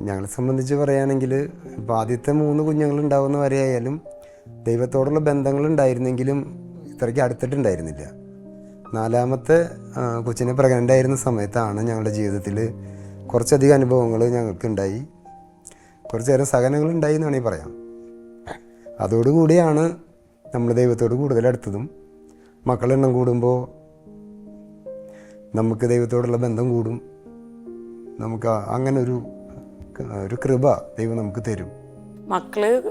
ഞങ്ങളെ സംബന്ധിച്ച് പറയുകയാണെങ്കിൽ ഇപ്പോൾ ആദ്യത്തെ മൂന്ന് കുഞ്ഞുങ്ങൾ ഉണ്ടാവുന്ന വരെയായാലും ദൈവത്തോടുള്ള ബന്ധങ്ങൾ ഉണ്ടായിരുന്നെങ്കിലും ഇത്രയ്ക്ക് അടുത്തിട്ടുണ്ടായിരുന്നില്ല. നാലാമത്തെ കൊച്ചിനെ പ്രഗ്നന്റ് ആയിരുന്ന സമയത്താണ് ഞങ്ങളുടെ ജീവിതത്തിൽ കുറച്ചധികം അനുഭവങ്ങൾ ഞങ്ങൾക്ക് ഉണ്ടായി കുറച്ചേറെ സഹനങ്ങൾ ഉണ്ടായി എന്ന് വേണമെങ്കിൽ പറയാം. അതോടുകൂടിയാണ് നമ്മൾ ദൈവത്തോട് കൂടുതൽ അടുത്തതും. മക്കളെണ്ണം കൂടുമ്പോൾ നമുക്ക് ദൈവത്തോടുള്ള ബന്ധം കൂടും. നമുക്ക് അങ്ങനെ ഒരു ഒരു കൃപ ദൈവം നമുക്ക് തരും. മക്കൾ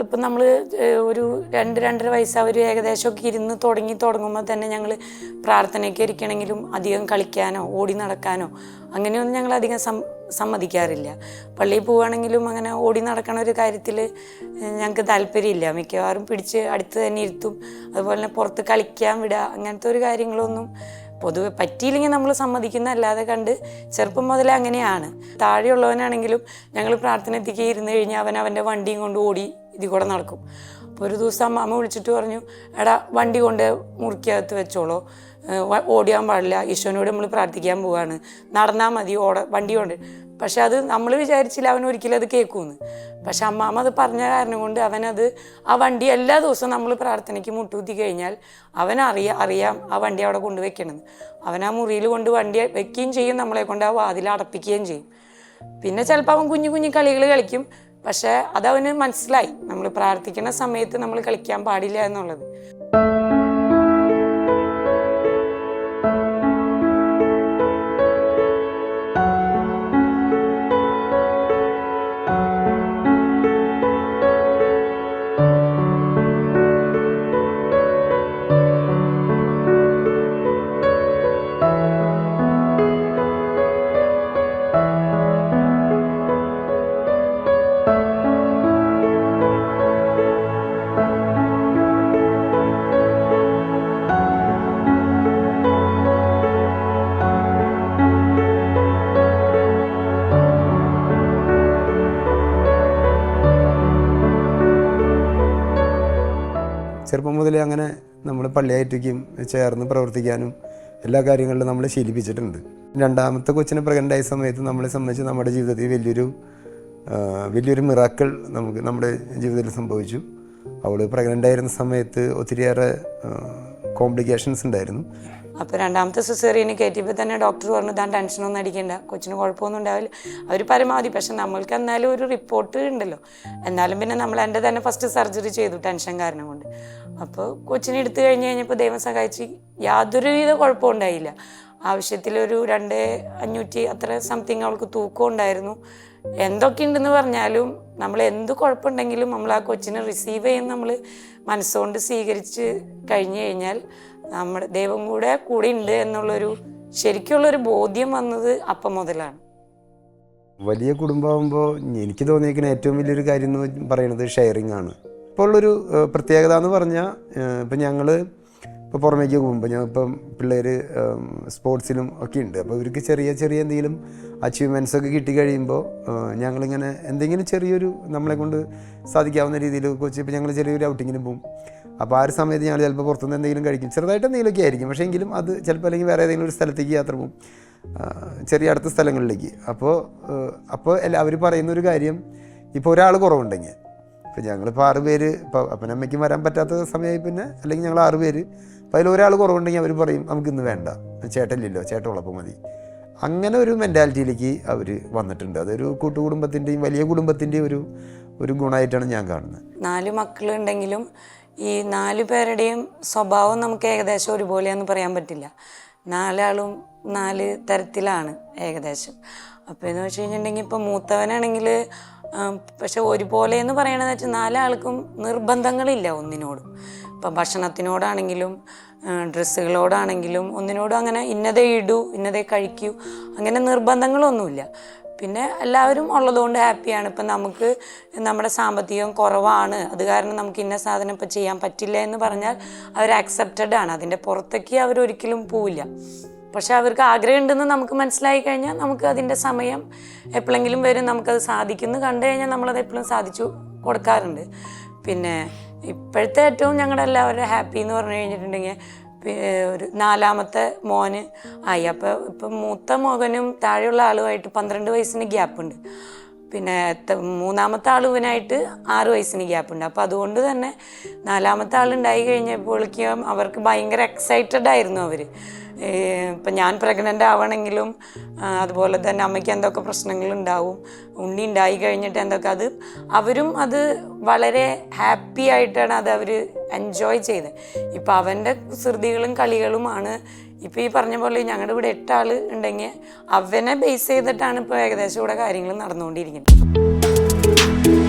ഇപ്പം നമ്മൾ ഒരു രണ്ട് രണ്ടര വയസ്സ് അവർ ഏകദേശമൊക്കെ ഇരുന്ന് തുടങ്ങി തുടങ്ങുമ്പോൾ തന്നെ ഞങ്ങൾ പ്രാർത്ഥനയ്ക്ക് ഇരിക്കണമെങ്കിലും അധികം കളിക്കാനോ ഓടി നടക്കാനോ അങ്ങനെയൊന്നും ഞങ്ങൾ അധികം സമ്മതിക്കാറില്ല. പള്ളിയിൽ പോവുകയാണെങ്കിലും അങ്ങനെ ഓടി നടക്കണ ഒരു കാര്യത്തിൽ ഞങ്ങൾക്ക് താല്പര്യമില്ല. മിക്കവാറും പിടിച്ച് അടുത്ത് തന്നെ ഇരുത്തും. അതുപോലെ തന്നെ പുറത്ത് കളിക്കാൻ വിടുക അങ്ങനത്തെ ഒരു കാര്യങ്ങളൊന്നും പൊതുവെ പറ്റിയില്ലെങ്കിൽ നമ്മൾ സമ്മതിക്കുന്ന അല്ലാതെ കണ്ട് ചെറുപ്പം മുതലേ അങ്ങനെയാണ്. താഴെയുള്ളവനാണെങ്കിലും ഞങ്ങൾ പ്രാർത്ഥന എത്തിക്ക് ഇരുന്ന് കഴിഞ്ഞാൽ അവൻ അവന്റെ വണ്ടിയും കൊണ്ട് ഓടി ഇതിൽ കൂടെ നടക്കും. അപ്പോൾ ഒരു ദിവസം അമ്മ വിളിച്ചിട്ട് പറഞ്ഞു എടാ വണ്ടി കൊണ്ട് മുറുക്കിയകത്ത് വെച്ചോളോ. ഓടിയാൻ പാടില്ല. ഈശോനോട് നമ്മൾ പ്രാർത്ഥിക്കാൻ പോവാണ്. നടന്നാൽ മതി ഓട വണ്ടി കൊണ്ട് പക്ഷെ അത് നമ്മൾ വിചാരിച്ചില്ല അവൻ ഒരിക്കലും അത് കേൾക്കുമെന്ന് പക്ഷെ അമ്മാമ്മ അത് പറഞ്ഞ കാരണം കൊണ്ട് അവനത് ആ വണ്ടി എല്ലാ ദിവസവും നമ്മൾ പ്രാർത്ഥനയ്ക്ക് മുട്ടുകുത്തി കഴിഞ്ഞാൽ അവൻ അറിയ അറിയാം ആ വണ്ടി അവിടെ കൊണ്ട് വെക്കണമെന്ന് അവൻ ആ മുറിയിൽ കൊണ്ട് വണ്ടി വെക്കുകയും ചെയ്യും നമ്മളെ കൊണ്ട് ആ വാതിൽ അടപ്പിക്കുകയും ചെയ്യും. പിന്നെ ചിലപ്പോൾ അവൻ കുഞ്ഞു കുഞ്ഞു കളികൾ കളിക്കും. പക്ഷേ അതവന് മനസ്സിലായി. നമ്മൾ പ്രാർത്ഥിക്കുന്ന സമയത്ത് നമ്മൾ കളിക്കാൻ പാടില്ല എന്നുള്ളത്. ചെറുപ്പം മുതലേ അങ്ങനെ നമ്മൾ പള്ളിയായിട്ടേക്കും ചേർന്ന് പ്രവർത്തിക്കാനും എല്ലാ കാര്യങ്ങളിലും നമ്മൾ ശീലിപ്പിച്ചിട്ടുണ്ട്. രണ്ടാമത്തെ കൊച്ചിനെ പ്രഗ്നന്റ് ആയ സമയത്ത് നമ്മളെ സംബന്ധിച്ച് നമ്മുടെ ജീവിതത്തിൽ വലിയൊരു വലിയൊരു മിറാക്കൾ നമുക്ക് നമ്മുടെ ജീവിതത്തിൽ സംഭവിച്ചു. അവൾ പ്രഗ്നന്റ് ആയിരുന്ന സമയത്ത് ഒത്തിരിയേറെ കോംപ്ലിക്കേഷൻസ് ഉണ്ടായിരുന്നു. അപ്പോൾ രണ്ടാമത്തെ സിസേറിയന് കയറ്റിയപ്പോൾ തന്നെ ഡോക്ടർ പറഞ്ഞു താൻ ടെൻഷനൊന്നും അടിക്കണ്ട കൊച്ചിന് കുഴപ്പമൊന്നും ഉണ്ടാവില്ല. അവർ പരമാവധി പക്ഷെ നമ്മൾക്ക് എന്നാലും ഒരു റിപ്പോർട്ട് ഉണ്ടല്ലോ. എന്നാലും പിന്നെ നമ്മൾ എന്റെ തന്നെ ഫസ്റ്റ് സർജറി ചെയ്തു ടെൻഷൻ കാരണം കൊണ്ട്. അപ്പോൾ കൊച്ചിനെ എടുത്തു കഴിഞ്ഞ് കഴിഞ്ഞപ്പോൾ ദൈവം സഹായിച്ച് യാതൊരുവിധ കുഴപ്പവും ഉണ്ടായില്ല. ആവശ്യത്തിലൊരു രണ്ട് അഞ്ഞൂറ്റി അത്ര സംതിങ് അവൾക്ക് തൂക്കം ഉണ്ടായിരുന്നു. എന്തൊക്കെ ഉണ്ടെന്ന് പറഞ്ഞാലും നമ്മൾ എന്ത് കുഴപ്പമുണ്ടെങ്കിലും നമ്മൾ ആ കൊച്ചിനെ റിസീവ് ചെയ്യുന്ന നമ്മൾ മനസ്സുകൊണ്ട് സ്വീകരിച്ച് കഴിഞ്ഞു കഴിഞ്ഞാൽ നമ്മുടെ ദൈവം കൂടെ കൂടെ ഉണ്ട് എന്നുള്ളൊരു ശരിക്കുള്ളൊരു ബോധ്യം വന്നത് അപ്പം മുതലാണ്. വലിയ കുടുംബമാകുമ്പോൾ എനിക്ക് തോന്നിയിരിക്കുന്ന ഏറ്റവും വലിയൊരു കാര്യം എന്ന് പറയുന്നത് ഷെയറിങ് ആണ്. ഇപ്പോൾ ഉള്ളൊരു പ്രത്യേകത എന്ന് പറഞ്ഞാൽ ഇപ്പം ഞങ്ങൾ ഇപ്പോൾ പുറമേക്ക് പോകുമ്പോൾ ഞാൻ ഇപ്പം പിള്ളേർ സ്പോർട്സിലും ഒക്കെ ഉണ്ട്. അപ്പോൾ ഇവർക്ക് ചെറിയ ചെറിയ എന്തെങ്കിലും അച്ചീവ്മെന്റ്സ് ഒക്കെ കിട്ടി കഴിയുമ്പോൾ ഏഹ്, ഞങ്ങളിങ്ങനെ എന്തെങ്കിലും ചെറിയൊരു നമ്മളെ കൊണ്ട് സാധിക്കാവുന്ന രീതിയിൽ കൊച്ചി ഇപ്പോൾ ഞങ്ങൾ ചെറിയൊരു ഔട്ടിങ്ങിന് പോകും അപ്പോൾ ആ ഒരു സമയത്ത് ഞങ്ങൾ ചിലപ്പോൾ പുറത്തുനിന്ന് എന്തെങ്കിലും കഴിക്കും. ചെറുതായിട്ട് എന്തെങ്കിലുമൊക്കെ ആയിരിക്കും. പക്ഷേ എങ്കിലും അത് ചിലപ്പോൾ അല്ലെങ്കിൽ വേറെ ഏതെങ്കിലും ഒരു സ്ഥലത്തേക്ക് യാത്ര പോകും ചെറിയ അടുത്ത സ്ഥലങ്ങളിലേക്ക്. അപ്പോൾ അപ്പോൾ എല്ലാ അവർ പറയുന്ന ഒരു കാര്യം ഇപ്പോൾ ഒരാൾ കുറവുണ്ടെങ്കിൽ. ഇപ്പോൾ ഞങ്ങളിപ്പോൾ ആറ് പേര് ഇപ്പോൾ അപ്പനമ്മയ്ക്കും വരാൻ പറ്റാത്ത സമയമായി പിന്നെ അല്ലെങ്കിൽ ഞങ്ങൾ ആറ് പേര് അപ്പോൾ ഒരാൾ കുറവുണ്ടെങ്കിൽ അവർ പറയും നമുക്ക് ഇന്ന് വേണ്ട. ചേട്ടനില്ലല്ലോ ചേട്ടൻ ഉള്ളപ്പോൾ മതി. അങ്ങനെ ഒരു മെന്റാലിറ്റിയിലേക്ക് അവർ വന്നിട്ടുണ്ട്. അതൊരു കൂട്ടുകുടുംബത്തിന്റെയും വലിയ കുടുംബത്തിന്റെയും ഒരു ഒരു ഗുണമായിട്ടാണ് ഞാൻ കാണുന്നത്. നാല് മക്കളുണ്ടെങ്കിലും ഈ നാല് പേരുടെയും സ്വഭാവം നമുക്ക് ഏകദേശം ഒരുപോലെയാന്ന് പറയാൻ പറ്റില്ല. നാലാളും നാല് തരത്തിലാണ് ഏകദേശം. അപ്പോൾ എന്ന് വെച്ച് കഴിഞ്ഞിട്ടുണ്ടെങ്കിൽ ഇപ്പോൾ മൂത്തവനാണെങ്കിൽ പക്ഷെ ഒരുപോലെ എന്ന് പറയണതെന്ന് വെച്ചാൽ നാലാൾക്കും നിർബന്ധങ്ങളില്ല ഒന്നിനോടും. ഇപ്പം ഭക്ഷണത്തിനോടാണെങ്കിലും ഡ്രസ്സുകളോടാണെങ്കിലും ഒന്നിനോടും അങ്ങനെ ഇന്നതേ ഇടൂ ഇന്നതേ കഴിക്കൂ അങ്ങനെ നിർബന്ധങ്ങളൊന്നുമില്ല. പിന്നെ എല്ലാവരും ഉള്ളതുകൊണ്ട് ഹാപ്പിയാണ്. ഇപ്പം നമുക്ക് നമ്മുടെ സാമ്പത്തികം കുറവാണ്. അത് കാരണം നമുക്ക് ഇന്ന സാധനം ഇപ്പം ചെയ്യാൻ പറ്റില്ല എന്ന് പറഞ്ഞാൽ അവർ അക്സെപ്റ്റഡ് ആണ്. അതിന്റെ പുറത്തേക്ക് അവർ ഒരിക്കലും പോവില്ല. പക്ഷെ അവർക്ക് ആഗ്രഹമുണ്ടെന്ന് നമുക്ക് മനസ്സിലായി കഴിഞ്ഞാൽ നമുക്ക് അതിന്റെ സമയം എപ്പോഴെങ്കിലും വരും. നമുക്കത് സാധിക്കുന്നു കണ്ടു കഴിഞ്ഞാൽ നമ്മളത് എപ്പോഴും സാധിച്ചു കൊടുക്കാറുണ്ട്. പിന്നെ ഇപ്പോഴത്തെ ഏറ്റവും ഞങ്ങളുടെ എല്ലാവരുടെ ഹാപ്പി എന്ന് പറഞ്ഞു കഴിഞ്ഞിട്ടുണ്ടെങ്കിൽ ഒരു നാലാമത്തെ മോന് ആയി. അപ്പോൾ ഇപ്പം മൂത്ത മകനും താഴെയുള്ള ആളുമായിട്ട് പന്ത്രണ്ട് വയസ്സിന് ഗ്യാപ്പുണ്ട് പിന്നെ മൂന്നാമത്തെ ആളുവിനായിട്ട് ആറ് വയസ്സിന് ഗ്യാപ്പുണ്ട് അപ്പോൾ അതുകൊണ്ട് തന്നെ നാലാമത്തെ ആളുണ്ടായി കഴിഞ്ഞപ്പോഴേക്കും അവർക്ക് ഭയങ്കര എക്സൈറ്റഡ് ആയിരുന്നു അവർ ഇപ്പം ഞാൻ പ്രഗ്നന്റ് ആവണമെങ്കിലും അതുപോലെ തന്നെ അമ്മയ്ക്ക് എന്തൊക്കെ പ്രശ്നങ്ങളുണ്ടാവും ഉണ്ണി ഉണ്ടായി കഴിഞ്ഞിട്ട് എന്തൊക്കെ അത് അവരും അത് വളരെ ഹാപ്പി ആയിട്ടാണ് അത് അവർ എൻജോയ് ചെയ്തത് ഇപ്പം അവന്റെ ശ്രുതികളും കളികളുമാണ്. ഇപ്പം ഈ പറഞ്ഞ പോലെ ഞങ്ങളുടെ ഇവിടെ എട്ടാൾ ഉണ്ടെങ്കിൽ അവനെ ബേസ് ചെയ്തിട്ടാണ് ഇപ്പോൾ ഏകദേശം ഇവിടെ കാര്യങ്ങൾ നടന്നുകൊണ്ടിരിക്കുന്നത്.